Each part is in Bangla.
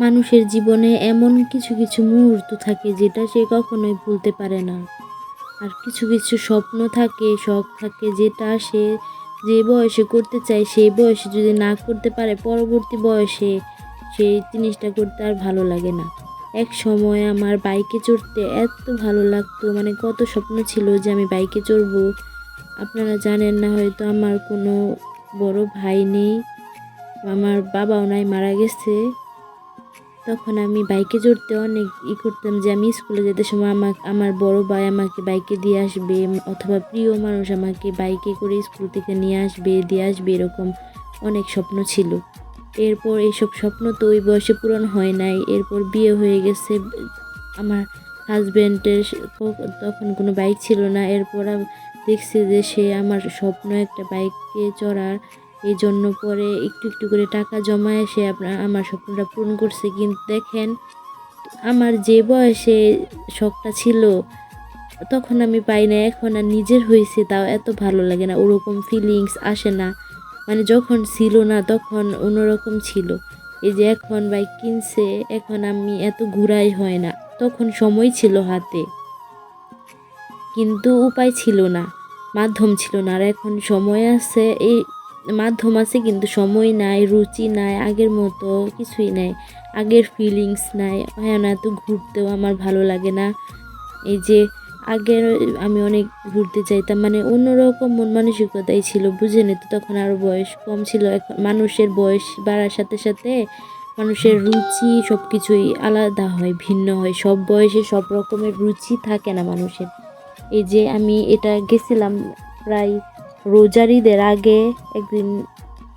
মানুষের জীবনে এমন কিছু কিছু মুহূর্ত থাকে যেটা সে কখনোই ভুলতে পারে না। আর কিছু কিছু স্বপ্ন থাকে, শখ থাকে যেটা সে যে বয়সে করতে চায়, সেই বয়সে যদি না করতে পারে, পরবর্তী বয়সে সেই জিনিসটা করতে আর ভালো লাগে না। এক সময় আমার বাইকে চড়তে এত ভালো লাগতো মানে কত স্বপ্ন ছিল যে আমি বাইকে চড়বো। আপনারা জানেন না, হয়তো আমার কোনো বড় ভাই নেই, আমার বাবাও নাই, মারা গেছে। তখন আমি বাইকে চড়তে অনেক ই করতাম যে আমি স্কুলে যেতে সময় আমাকে, আমার বড় ভাই আমাকে বাইকে দিয়ে আসবে অথবা প্রিয় মানুষ আমাকে বাইকে করে স্কুল থেকে নিয়ে আসবে, দিয়ে আসবে, এরকম অনেক স্বপ্ন ছিল। এরপর এইসব স্বপ্ন তো ওই বয়সে পূরণ হয় নাই। এরপর বিয়ে হয়ে গেছে, আমার হাজব্যান্ডের তখন কোনো বাইক ছিল না। এরপর দেখছি যে সে আমার স্বপ্ন একটা বাইকে চড়ার এই জন্য পরে একটু একটু করে টাকা জমায় সে আপনার, আমার স্বপ্নটা পূরণ করছে। কিন্তু দেখেন, আমার যে বয়সে শখটা ছিল, তখন আমি পাই না, এখন আর নিজের হয়েছে, তাও এত ভালো লাগে না। ওরকম ফিলিংস আসে না। মানে যখন ছিল না, তখন অন্যরকম ছিল। এই যে এখন বাইক কিনছে, এখন আমি এত ঘুরাই হয় না। তখন সময় ছিল হাতে। কিন্তু উপায় ছিল না, মাধ্যম ছিল না। আর এখন সময় আছে, এই মাধ্যম আছে কিন্তু সময় নাই, রুচি নাই, আগের মতো কিছুই নাই। আগের ফিলিংস নাই। হ্যাঁ না, এত ঘুরতেও আমার ভালো লাগে না। এই যে আগের আমি অনেক ঘুরতে চাইতাম মানে অন্যরকম মন মানসিকতাই ছিল বুঝে নিত তখন আরও বয়স কম ছিল। এখন মানুষের বয়স বাড়ার সাথে সাথে মানুষের রুচি সব কিছুই আলাদা হয়, ভিন্ন হয়। সব বয়সে সব রকমের রুচি থাকে না মানুষের। এই যে আমি এটা গেছিলাম প্রায় রোজার ঈদের আগে একদিন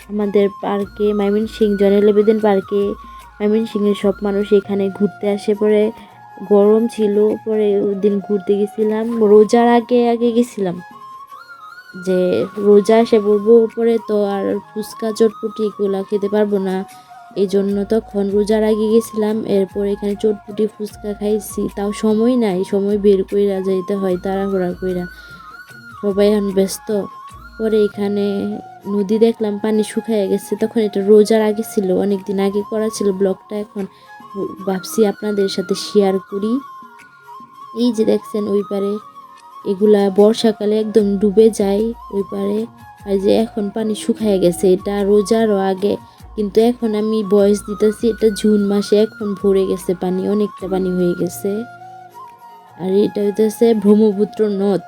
আমাদের পার্কে ময়মনসিং জনেলেবেদিন পার্কে ময়মনসিংহের সব মানুষ এখানে ঘুরতে আসে পরে গরম ছিল পরে দিন ঘুরতে গেছিলাম। রোজার আগে আগে গেছিলাম। যে রোজা এসে বলব পরে তো আর ফুচকা, চটপটি এগুলো খেতে পারব না। এই জন্য তখন রোজার আগে গেছিলাম, এরপর এখানে চটপটি ফুচকা খাইছি। তাও সময় নাই, সময় বের কইরা যাইতে হয়, তাড়াহুড়া কইরা। সবাই এখন ব্যস্ত। পরে এখানে নদী দেখলাম, পানি শুকায় গেছে। তখন এটা রোজার আগে ছিল অনেক দিন আগে করা ছিল। ব্লগটা এখন ভাবছি আপনাদের সাথে শেয়ার করি। এই যে দেখছেন, ওই পারে এগুলা বর্ষাকালে একদম ডুবে যায়, ওই পারে। আর যে এখন পানি শুকায় গেছে, এটা রোজারও আগে। কিন্তু এখন আমি বয়স দিতেছি, এটা জুন মাসে এখন ভরে গেছে পানি, অনেকটা পানি হয়ে গেছে। আর এটা হইতেছে ব্রহ্মপুত্র নদ।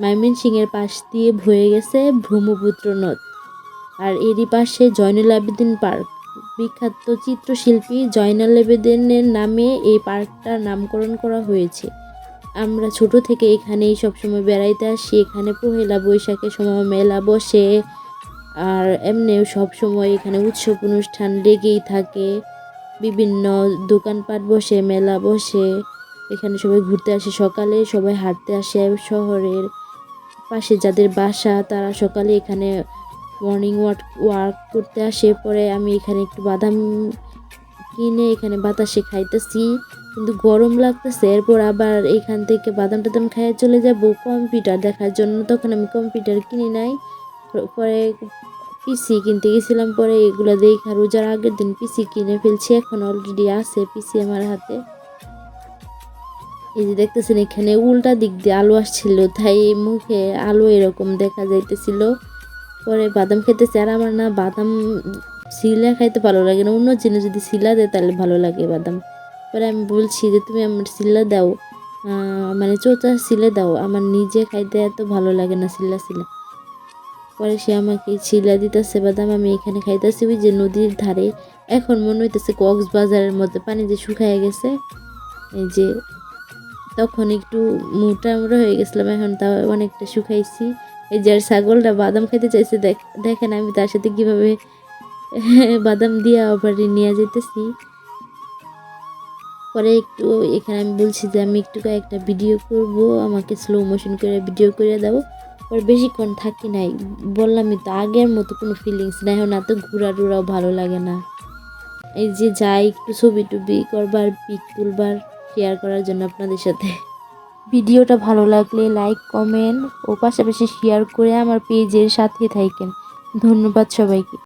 ময়মনসিংহের পাশ দিয়ে বয়ে গেছে ব্রহ্মপুত্র নদ। আর এরই পাশে জয়নুল আবেদিন পার্ক। বিখ্যাত চিত্রশিল্পী জয়নাল আবেদিনের নামে এই পার্কটার নামকরণ করা হয়েছে। আমরা ছোট থেকে এখানেই সবসময় বেড়াইতে আসি, এখানে পহেলা বৈশাখের সময় মেলা বসে, আর এমনিও সব সময় এখানে উৎসব অনুষ্ঠান লেগেই থাকে। বিভিন্ন দোকানপাট বসে, মেলা বসে, এখানে সবাই ঘুরতে আসে সকালে, সবাই হাঁটতে আসে শহরের। পাশে যাদের বাসা, তারা সকালে এখানে মর্নিং ওয়াক ওয়ার্ক করতে আসে। পরে আমি এখানে একটু বাদাম কিনে এখানে বাতাসে খাইতেছি। কিন্তু গরম লাগতেছে। এরপর আবার এখান থেকে বাদাম টাদাম খাইয়ে চলে যাব কম্পিউটার দেখার জন্য। তখন আমি কম্পিউটার কিনি নাই। পরে পিসি কিনতে গেছিলাম। পরে এগুলো দেখা রোজার আগের দিন পিসি কিনে ফেলছি। এখন অলরেডি আছে পিসি আমার হাতে। এই যে দেখতেছেন, এখানে উল্টা দিক দিয়ে আলো আসছিল, তাই মুখে আলো এরকম দেখা যাইতেছিল। পরে বাদাম খেতেছে, আর আমার না বাদাম শিলা খাইতে ভালো লাগে না। অন্য জিনিস যদি শিলা দেয়, তাহলে ভালো লাগে বাদাম। পরে আমি বলছি যে, তুমি আমার শিলা দাও মানে চোচা শিলে দাও, আমার নিজে খাইতে এত ভালো লাগে না শিলা শিলা। পরে সে আমাকে শিলা দিতেছে, বাদাম আমি এখানে খাইতেছি ওই যে নদীর ধারে। এখন মনে হইতেছে কক্সবাজারের মধ্যে পানি যে শুকায় গেছে, এই যে তখন একটু মোটা মোটা হয়ে গেছিলাম, এখন তাও অনেকটা শুকাইছি। এই যে ছাগলটা বাদাম খেতে চাইছে, দেখ, দেখেন আমি তার সাথে কীভাবে বাদাম দিয়ে আবার নিয়ে যেতেছি পরে একটু এখানে আমি বলছি যে আমি একটু একটা ভিডিও করব, আমাকে স্লো মোশন করে ভিডিও করে দাও। পরে বেশিক্ষণ থাকি নাই, বললামই তো আগের মতো কোনো ফিলিংস নাই, এখন এত ঘোরা টুরাও ভালো লাগে না। এই যে যাই, একটু ছবি টবি করবার, পিক তুলবার। শেয়ার করার জন্য আপনাদের সাথে। ভিডিওটা ভালো লাগলে লাইক কমেন্ট ও পাশাপাশি শেয়ার করে আমার পেজের সাথে থাকেন। ধন্যবাদ সবাইকে।